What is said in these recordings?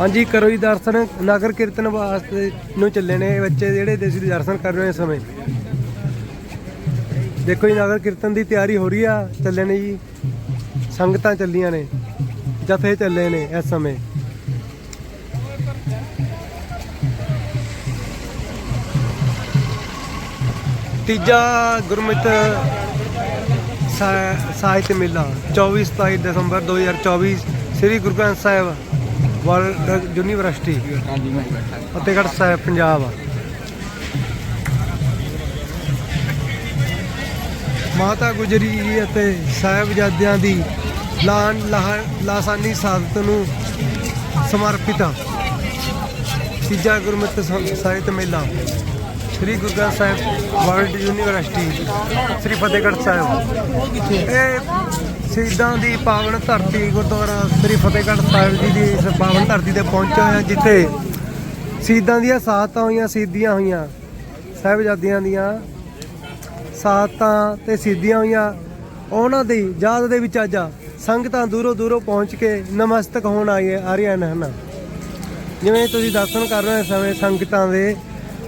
ਹਾਂਜੀ, ਕਰੋ ਜੀ ਦਰਸ਼ਨ। ਨਗਰ ਕੀਰਤਨ ਵਾਸਤੇ ਨੂੰ ਚੱਲੇ ਨੇ ਬੱਚੇ ਜਿਹੜੇ ਦੇਸੀ ਦਰਸ਼ਨ ਕਰ ਰਹੇ ਇਸ ਸਮੇਂ। ਦੇਖੋ ਜੀ, ਨਗਰ ਕੀਰਤਨ ਦੀ ਤਿਆਰੀ ਹੋ ਰਹੀ ਆ, ਚੱਲੇ ਨੇ ਜੀ। ਸੰਗਤਾਂ ਚੱਲੀਆਂ ਨੇ, ਜਥੇ ਚੱਲੇ ਨੇ ਇਸ ਸਮੇਂ। ਤੀਜਾ ਗੁਰਮਤਿ ਸਾ- ਸਾਹਿਤ ਮੇਲਾ 24 27 ਦਸੰਬਰ 2024 ਸ੍ਰੀ ਗੁਰੂ ਗ੍ਰੰਥ ਸਾਹਿਬ। World university, Fatehgarh Sahib, Punjab. ਮਾਤਾ ਗੁਜਰੀ ਜੀ ਅਤੇ ਸਾਹਿਬਜ਼ਾਦਿਆਂ ਦੀ ਲਾਨ ਲਾਹ- ਲਾਸਾਨੀ ਸਾਦਤ ਨੂੰ ਸਮਰਪਿਤ ਤੀਜਾ ਗੁਰਮਤਿ ਸਾਹਿਤ ਮੇਲਾ, ਸ੍ਰੀ ਗੁਰੂ ਗ੍ਰੰਥ ਸਾਹਿਬ ਵਰਲਡ ਯੂਨੀਵਰਸਿਟੀ, ਸ੍ਰੀ ਫਤਿਹਗੜ੍ਹ ਸਾਹਿਬ। ਇਹ ਸ਼ਹੀਦਾਂ ਦੀ ਪਾਵਨ ਧਰਤੀ ਗੁਰਦੁਆਰਾ ਸ੍ਰੀ ਫਤਿਹਗੜ੍ਹ ਸਾਹਿਬ ਜੀ ਦੀ ਇਸ ਪਾਵਨ ਧਰਤੀ ਤੇ ਪਹੁੰਚੇ ਹੋਏ ਹਾਂ, ਜਿੱਥੇ ਸ਼ਹੀਦਾਂ ਦੀਆਂ ਸਾਹਤਾਂ ਹੋਈਆਂ ਸਿੱਧੀਆਂ ਹੋਈਆਂ, ਸਾਹਿਬਜ਼ਾਦਿਆਂ ਦੀਆਂ ਸਾਹਤਾਂ ਤੇ ਸਿੱਧੀਆਂ ਹੋਈਆਂ। ਉਹਨਾਂ ਦੀ ਯਾਦ ਦੇ ਵਿੱਚ ਅੱਜ ਸੰਗਤਾਂ ਦੂਰੋਂ ਦੂਰੋਂ ਪਹੁੰਚ ਕੇ ਨਮਸਤਕ ਹੋਣ ਆਈ ਆ ਰਹੀਆਂ ਹਨ? ਜਿਵੇਂ ਤੁਸੀਂ ਦਰਸ਼ਨ ਕਰ ਰਹੇ ਸਮੇਂ ਸੰਗਤਾਂ ਦੇ,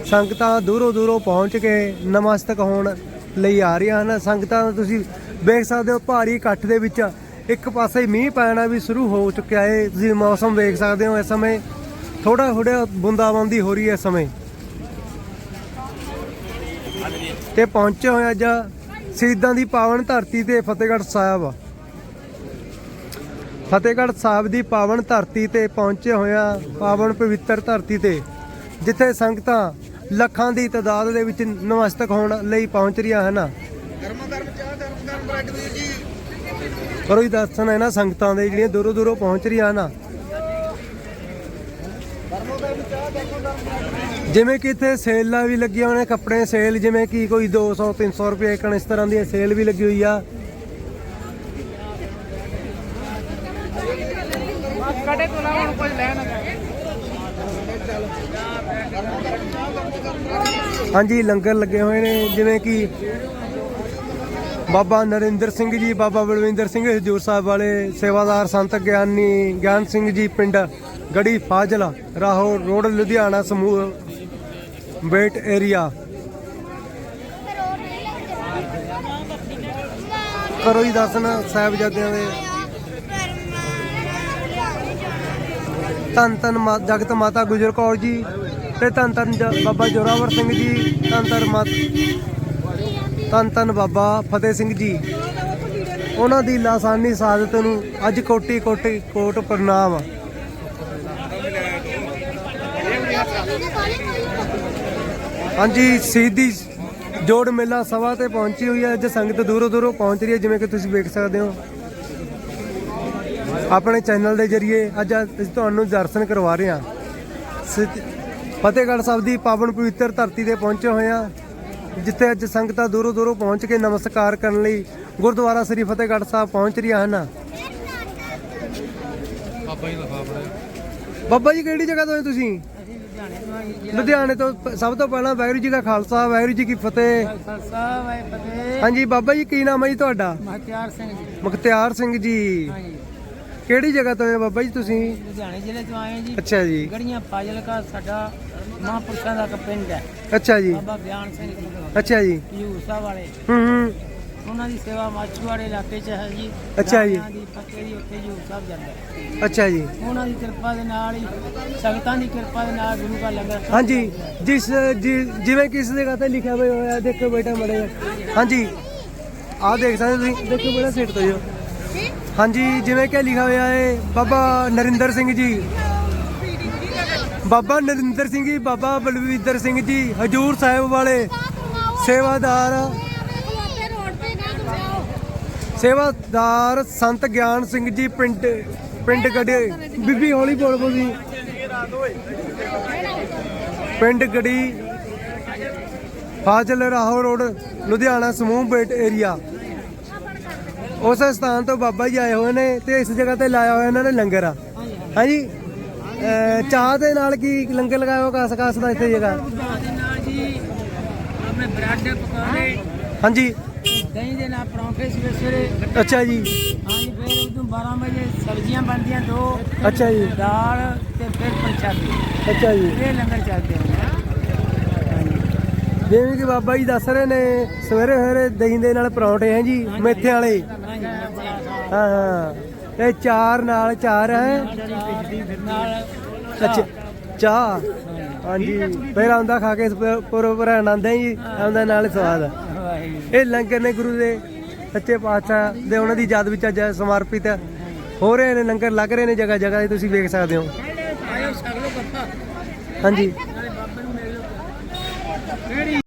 ਸੰਗਤਾਂ ਦੂਰੋਂ ਦੂਰੋਂ ਪਹੁੰਚ ਕੇ ਨਮਸਤਕ ਹੋਣ ਲਈ ਆ ਰਹੀਆਂ ਹਨ। ਸੰਗਤਾਂ ਤੁਸੀਂ ਵੇਖ ਸਕਦੇ ਹੋ ਭਾਰੀ ਇਕੱਠ ਦੇ ਵਿੱਚ ਇੱਕ ਪਾਸੇ ਮੀਂਹ ਪੈਣਾ ਵੀ ਸ਼ੁਰੂ ਹੋ ਚੁੱਕਿਆ ਹੈ ਤੁਸੀਂ ਮੌਸਮ ਵੇਖ ਸਕਦੇ ਹੋ ਇਸ ਸਮੇਂ ਥੋੜਾ ਥੋੜਾ ਬੂੰਦਾਬਾਂਦੀ ਹੋ ਰਹੀ ਹੈ ਇਸ ਸਮੇਂ। ਤੇ ਪਹੁੰਚੇ ਹੋਏ ਅੱਜ ਸ਼ਹੀਦਾਂ ਦੀ ਪਾਵਨ ਧਰਤੀ ਤੇ ਫਤਿਹਗੜ੍ਹ ਸਾਹਿਬ। ਫਤਿਹਗੜ੍ਹ ਸਾਹਿਬ ਦੀ ਪਾਵਨ ਧਰਤੀ ਤੇ ਪਹੁੰਚੇ ਹੋਇਆ ਪਾਵਨ ਪਵਿੱਤਰ ਧਰਤੀ ਤੇ, ਜਿੱਥੇ ਸੰਗਤਾਂ ਲੱਖਾਂ ਦੀ ਤਾਦਾਦ ਦੇ ਵਿੱਚ ਨਮਸਤਕ ਹੋਣ ਲਈ ਪਹੁੰਚ ਰਹੀਆਂ ਹਨ। ਕਰੋ ਹੀ ਦਰਸ਼ਨ ਹੈ ਨਾ ਸੰਗਤਾਂ ਦੇ ਜਿਹੜੀਆਂ ਦੂਰੋਂ ਦੂਰੋਂ ਪਹੁੰਚ ਰਹੀਆਂ ਨਾ। ਜਿਵੇਂ ਕਿ ਇੱਥੇ ਸੇਲਾਂ ਵੀ ਲੱਗੀਆਂ ਹੋਈਆਂ, ਕੱਪੜੇ ਸੇਲ, ਜਿਵੇਂ ਕਿ ਕੋਈ 200 300 ਰੁਪਏ ਕਣ ਇਸ ਤਰ੍ਹਾਂ ਦੀ ਸੇਲ ਵੀ ਲੱਗੀ ਹੋਈ ਆ। ਕੜੇ ਤੋਂ ਨਾ ਹੁਣ ਕੁਝ ਲੈਣ ਹਾਂਜੀ, ਲੰਗਰ ਲੱਗੇ ਹੋਏ ਨੇ, ਜਿਵੇਂ ਕਿ ਬਾਬਾ ਨਰਿੰਦਰ ਸਿੰਘ ਜੀ, ਬਾਬਾ ਬਲਵਿੰਦਰ ਸਿੰਘ ਹਜੂਰ ਸਾਹਿਬ ਵਾਲੇ ਸੇਵਾਦਾਰ ਸੰਤ ਗਿਆਨੀ ਗਿਆਨ ਸਿੰਘ ਜੀ ਪਿੰਡ ਗੜੀ ਫਾਜ਼ਲਾ ਰਾਹੋ ਰੋਡ, ਲੁਧਿਆਣਾ ਸਮੂਹ ਬੇਟ ਏਰੀਆ। ਕਰੋ ਜੀ ਦਰਸ਼ਨ ਸਾਹਿਬਜ਼ਾਦਿਆਂ ਦੇ। ਧੰਨ ਧੰਨ ਮਾ- ਜਗਤ ਮਾਤਾ ਗੁਜਰ ਕੌਰ ਜੀ ਤੇ ਧੰਨ ਧੰਨ ਬਾਬਾ ਜੋਰਾਵਰ ਸਿੰਘ ਜੀ, ਧੰਨ ਧੰਨ ਮਾਤ ਧੰਨ ਧੰਨ ਬਾਬਾ ਫਤਿਹ ਸਿੰਘ ਜੀ। ਉਹਨਾਂ ਦੀ ਲਾਸਾਨੀ ਸਾਦਤ ਨੂੰ ਅੱਜ ਕੋਟੀ ਕੋਟੀ ਕੋਟ ਪ੍ਰਣਾਮ। ਹਾਂਜੀ, ਸਿੱਧੀ ਜੋੜ ਮੇਲਾ ਸਭਾ ਤੇ ਪਹੁੰਚੀ ਹੋਈ ਹੈ। ਅੱਜ ਸੰਗਤ ਦੂਰੋਂ ਦੂਰੋਂ ਪਹੁੰਚ ਰਹੀ ਹੈ, ਜਿਵੇਂ ਕਿ ਤੁਸੀਂ ਵੇਖ ਸਕਦੇ ਹੋ। ਆਪਣੇ ਚੈਨਲ ਦੇ ਜ਼ਰੀਏ ਅੱਜ ਅਸੀਂ ਤੁਹਾਨੂੰ ਦਰਸ਼ਨ ਕਰਵਾ ਰਹੇ ਹਾਂ। ਸਿੱਧ- ਫਤਿਹਗੜ੍ਹ ਸਾਹਿਬ ਦੀ ਪਾਵਨ ਪਵਿੱਤਰ ਧਰਤੀ ਤੇ ਪਹੁੰਚੇ ਹੋਏ ਹਾਂ। ਜਿੱਥੇ ਅੱਜ ਸੰਗਤਾਂ ਦੂਰੋਂ ਦੂਰੋਂ ਪਹੁੰਚ ਕੇ ਨਮਸਕਾਰ ਕਰਨ ਲਈ ਗੁਰਦੁਆਰਾ ਸ੍ਰੀ ਫਤਿਹਗੜ੍ਹ ਸਾਹਿਬ ਪਹੁੰਚ ਰਹੀਆਂ ਹਨ। ਬਾਬਾ ਜੀ ਕਿਹੜੀ ਜਗ੍ਹਾ ਤੋਂ ਹੋ ਤੁਸੀਂ? ਲੁਧਿਆਣੇ ਤੋਂ। ਸਭ ਤੋਂ ਪਹਿਲਾਂ ਵਾਹਿਗੁਰੂ ਜੀ ਦਾ ਖਾਲਸਾ ਵਾਹਿਗੁਰੂ ਜੀ ਕੀ ਫਤਿਹ। ਹਾਂਜੀ ਬਾਬਾ ਜੀ ਕੀ ਨਾਮ ਹੈ ਜੀ ਤੁਹਾਡਾ? ਮਹਤਿਆਰ ਸਿੰਘ ਜੀ। ਮੁਖਤਿਆਰ ਸਿੰਘ ਜੀ। ਕਿਹੜੀ ਜਗ੍ਹਾ ਤੋਂ ਹੈ ਬਾਬਾ ਜੀ ਤੁਸੀਂ? ਲੁਧਿਆਣੇ ਜ਼ਿਲ੍ਹੇ ਤੋਂ ਆਏ ਹਾਂ ਜੀ। ਅੱਛਾ ਜੀ। ਗੜੀਆਂ ਫਾਜ਼ਿਲਕਾ ਸਾਡਾ ਮਹਾਂਪੁਰਸ਼ਾਂ ਦਾ ਇੱਕ ਪਿੰਡ ਹੈ। ਅੱਛਾ ਜੀ। ਬਾਬਾ ਬਿਆਨ ਸਿੰਘ ਜੀ ਅੱਛਾ ਜੀ। ਸਾਹਿਬ ਵਾਲੇ। ਹੂੰ ਹੂੰ। ਉਹਨਾਂ ਦੀ ਸੇਵਾ ਮਾਛੂਵਾੜੇ ਇਲਾਕੇ 'ਚ ਹੈ ਜੀ। ਅੱਛਾ ਜੀ। ਦੀ ਫੱਕੇ ਦੀ ਉੱਥੇ ਹਜੂਰ ਸਾਹਿਬ ਜਾਂਦਾ ਹੈ। ਅੱਛਾ ਜੀ। ਉਹਨਾਂ ਦੀ ਕਿਰਪਾ ਦੇ ਨਾਲ ਹੀ ਸੰਗਤਾਂ ਦੀ ਕਿਰਪਾ ਦੇ ਨਾਲ ਗੁਰੂ ਦਾ ਲੰਗਰ ਹਾਂਜੀ। ਜਿਸ ਜਿ- ਜਿਵੇਂ ਕਿਸ ਜਗ੍ਹਾ ਤੇ ਲਿਖਿਆ ਹੋਇਆ ਹੋਇਆ ਦੇਖੋ ਬੇਟਾ ਮੜੇ ਹਾਂਜੀ। ਆਹ ਦੇਖ ਸਕਦੇ ਹੋ ਤੁਸੀਂ। ਦੇਖੋ ਬੇਟਾ ਸਿੱਟ ਤੋਂ ਜੋ ਹਾਂਜੀ, ਜਿਵੇਂ ਕਿ ਲਿਖਿਆ ਹੋਇਆ ਹੈ, ਬਾਬਾ ਨਰਿੰਦਰ ਸਿੰਘ ਜੀ। ਬਾਬਾ ਨਰਿੰਦਰ ਸਿੰਘ ਜੀ, ਬਾਬਾ ਬਲਵਿੰਦਰ ਸਿੰਘ ਜੀ, ਹਜੂਰ ਸਾਹਿਬ ਵਾਲੇ ਸੇਵਾਦਾਰ ਸੇਵਾਦਾਰ ਸੰਤ ਗਿਆਨ ਸਿੰਘ ਜੀ, ਪਿੰਡ ਪਿੰਡ ਗੜੇ ਬੀਬੀ ਹੌਲੀ ਬੋਲ ਬੋਲ ਜੀ। ਪਿੰਡ ਗੜੀ ਫਾਜ਼ਲ ਰਾਹੋ ਰੋਡ, ਲੁਧਿਆਣਾ, ਸਮੂਹ ਬੇਟ ਏਰੀਆ। ਉਸ ਸਥਾਨ ਤੋਂ ਬਾਬਾ ਜੀ ਆਏ ਹੋਏ ਨੇ ਤੇ ਇਸ ਜਗ੍ਹਾ ਤੇ ਲਾਇਆ ਹੋਇਆ ਇਹਨਾਂ ਨੇ ਲੰਗਰ ਆ। ਹਾਂਜੀ। ਚਾਹ ਦੇ ਨਾਲ ਕੀ ਲੰਗਰ ਲਗਾਇਆ ਹੋਇਆ ਕਾਸ ਕਾਸ ਦਾ ਇੱਥੇ ਜਗ੍ਹਾ? ਆਪਣੇ ਬ੍ਰੈਡ ਪਕੌੜੇ ਹਾਂਜੀ। ਦਹੀਂ ਦੇ ਨਾਲ ਪਰੌਂਠੇ ਸਵੇਰੇ ਸਵੇਰੇ। ਅੱਛਾ ਜੀ। ਹਾਂਜੀ ਫਿਰ ਉਦੋਂ 12 ਵਜੇ ਸਬਜ਼ੀਆਂ ਬਣਦੀਆਂ ਦੋ। ਅੱਛਾ ਜੀ। ਦਾਲ ਤੇ ਫਿਰ ਪੰਜਾਬੀ ਅੱਛਾ ਜੀ। ਇਹ ਲੰਗਰ ਚੱਲਦੇ ਹੁੰਦੇ ਆ। ਹਾਂਜੀ। ਜਿਵੇਂ ਕਿ ਬਾਬਾ ਜੀ ਦੱਸ ਰਹੇ ਨੇ ਸਵੇਰੇ ਸਵੇਰੇ ਦਹੀਂ ਦੇ ਨਾਲ ਪਰੌਂਠੇ ਹੈ ਜੀ ਮੇਥੇ ਵਾਲੇ। ਹਾਂ ਇਹ ਚਾਰ ਨਾਲ ਚਾਰ ਹੈ। ਅੱਛਾ, ਚਾਹ। ਹਾਂਜੀ ਫਿਰ ਆਉਂਦਾ ਖਾ ਕੇ ਪੂਰਾ ਆਨੰਦ ਹੈ ਜੀ, ਆਉਂਦਾ ਨਾਲ ਸਵਾਦ। ਇਹ ਲੰਗਰ ਨੇ ਗੁਰੂ ਦੇ ਸੱਚੇ ਪਾਤਸ਼ਾਹ ਦੇ, ਉਹਨਾਂ ਦੀ ਯਾਦ ਵਿੱਚ ਅੱਜ ਸਮਰਪਿਤ ਹੈ। ਹੋ ਰਹੇ ਨੇ ਲੰਗਰ, ਲੱਗ ਰਹੇ ਨੇ ਜਗ੍ਹਾ ਜਗ੍ਹਾ ਤੇ ਤੁਸੀਂ ਵੇਖ ਸਕਦੇ ਹੋ। ਹਾਂਜੀ।